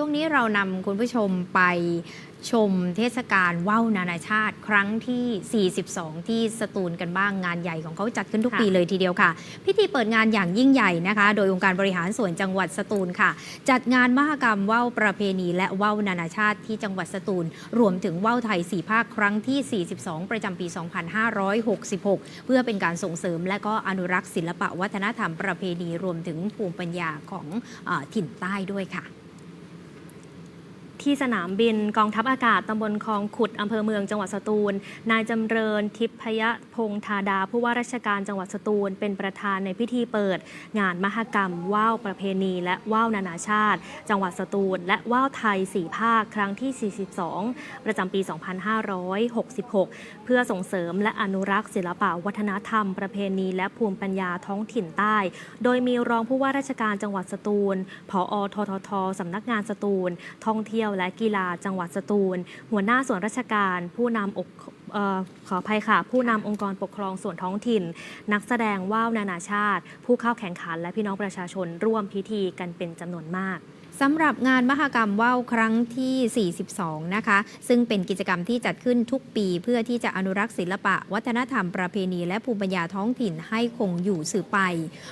ช่วงนี้เรานำคุณผู้ชมไปชมเทศกาลว่าวนานาชาติ ครั้งที่ 42 ที่สตูลกันบ้างงานใหญ่ของเขาจัดขึ้นทุกค่ะปีเลยทีเดียวค่ะ พิธีเปิดงานอย่างยิ่งใหญ่นะคะ โดยองค์การบริหารส่วนจังหวัดสตูลค่ะ จัดงานมหกรรมว่าวประเพณี และว่าวนานาชาติที่จังหวัดสตูล รวมถึงว่าวไทย 4 ภาคครั้งที่ 42 ประจำปี 2566 เพื่อเป็นการส่งเสริมและก็อนุรักษ์ศิลปะวัฒนธรรมประเพณีรวมถึงภูมิปัญญาของเออถิ่นใต้ด้วยค่ะ ที่สนามบินกองทัพอากาศตำบลคลองขุดอำเภอเมืองจังหวัดสตูล นายจำเริญทิพยพงธาดา ผู้ว่าราชการจังหวัดสตูล เป็นประธานในพิธีเปิด งานมหกรรม ว่าวประเพณี และว่าวนานาชาติ จังหวัดสตูล และว่าวไทย4ภาคครั้งที่ 42 ประจำปี 2566 เพื่อส่งเสริมและอนุรักษ์ศิลปะวัฒนธรรม ประเพณี และภูมิปัญญาท้องถิ่นใต้ โดยมีรองผู้ว่าราชการจังหวัดสตูลผอทททสำนักงานสตูลท่องเที่ยวและกีฬาจังหวัดสตูล หัวหน้าส่วนราชการ ผู้นำอกออขออภัยค่ะ ผู้นำองค์กรปกครองส่วนท้องถิ่น นักแสดงว่าวนานาชาติ ผู้เข้าแข่งขันและพี่น้องประชาชนร่วมพิธีกันเป็นจำนวนมาก สำหรับงานมหกรรมว่าวครั้งที่ 42 นะคะ ซึ่งเป็นกิจกรรมที่จัดขึ้นทุกปี เพื่อที่จะอนุรักษ์ศิลปะ วัฒนธรรมประเพณีและภูมิปัญญาท้องถิ่นให้คงอยู่สืบไป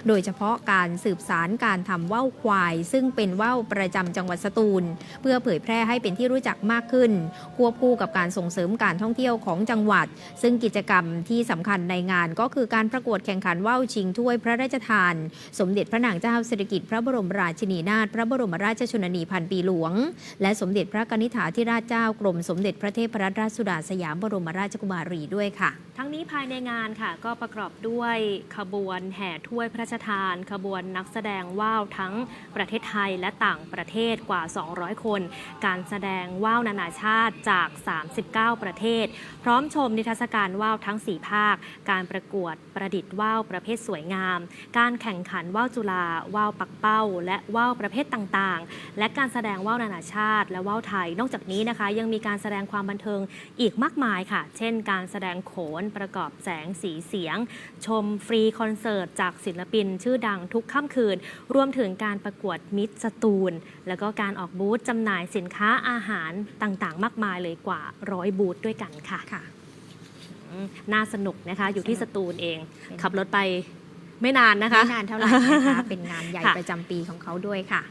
โดยเฉพาะการสืบสารการทำว่าวควาย ซึ่งเป็นว่าวประจำจังหวัดสตูล เพื่อเผยแพร่ให้เป็นที่รู้จักมากขึ้น ควบคู่กับการส่งเสริมการท่องเที่ยวของจังหวัด ซึ่งกิจกรรมที่สำคัญในงานก็คือการประกวดแข่งขันว่าวชิงถ้วยพระราชทาน สมเด็จพระนางเจ้าสิริกิติ์พระบรมราชินีนาถพระบรมราชชนนีพันปีหลวง และสมเด็จพระกนิษฐาธิราชเจ้ากรมสมเด็จพระเทพรัตนราชสุดาสยามบรมราชกุมารีด้วยค่ะ ทั้งนี้ภายในงานค่ะ ก็ประกอบด้วยขบวนแห่ถ้วยพระราชทาน ขบวนนักแสดงว่าวทั้งประเทศไทยและต่างประเทศกว่า 200 คน การแสดงว่าวนานาชาติจาก 39 ประเทศ พร้อมชมนิทรรศการว่าวทั้ง 4 ภาค การประกวดประดิษฐ์ว่าวประเภทสวยงาม การแข่งขันว่าวจุฬาว่าวปักเป้า และว่าวประเภทต่างๆ และการแสดงว่าวนานาชาติ และว่าวไทย นอกจากนี้นะคะ ยังมีการแสดงความบันเทิงอีกมากมายค่ะ เช่น การแสดงโขนประกอบแสงสีเสียง ชมฟรีคอนเสิร์ตจากศิลปินชื่อดังทุกค่ำคืน รวมถึงการประกวดมิตรสตูล แล้วก็การออกบูธจำหน่ายสินค้าอาหารต่างๆ มากมายเลยกว่าร้อยบูธด้วยกันค่ะค่ะอืมน่าสนุกนะคะอยู่ที่สสนุกตูลเองเป็นขับรถไปไม่นานนะคะ ไม่นานเท่าไหร่นะคะ เป็นงานใหญ่ค่ะประจำปีของเขาด้วยค่ะ